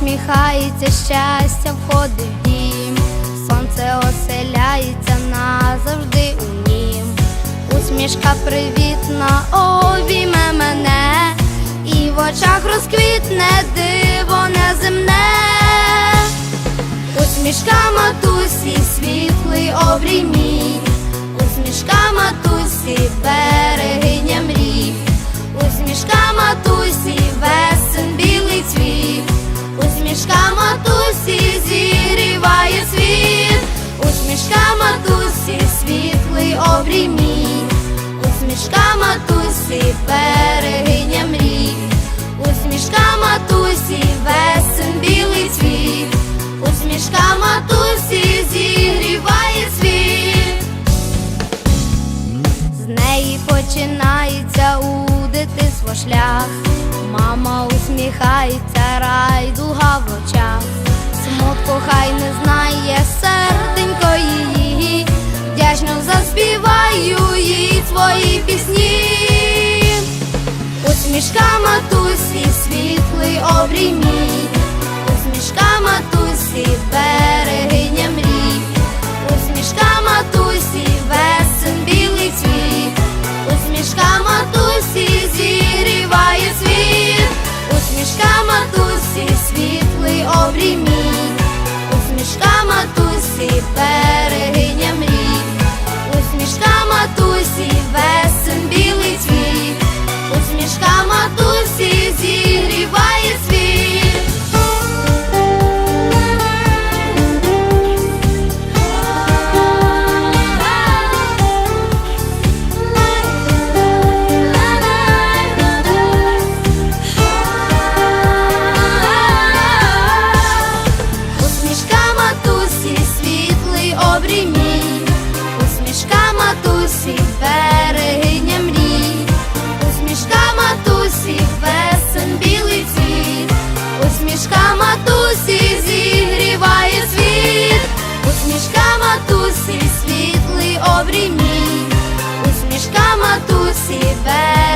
усміхається, щастя входить в дім, сонце оселяється назавжди у нім. Усмішка привітна, обійме мене, і в очах розквітне диво неземне. Усмішка матусі, світлий обрій мій, усмішка матусі, берегиня усмішка матусі, зігріває світ, усмішка матусі, світлий обрій мій, усмішка матусі, берегиня мрій, усмішка матусі, весен білий цвіт. Усмішка матусі зігріває світ. З неї починається у дитинство шлях. Мама усміхається, райдуга в очах. Смутку хай не знає серденько її. Вдячно заспіваю їй свої пісні. Усмішка матусі, світлий обрій мій, усмішка матусі, матусі,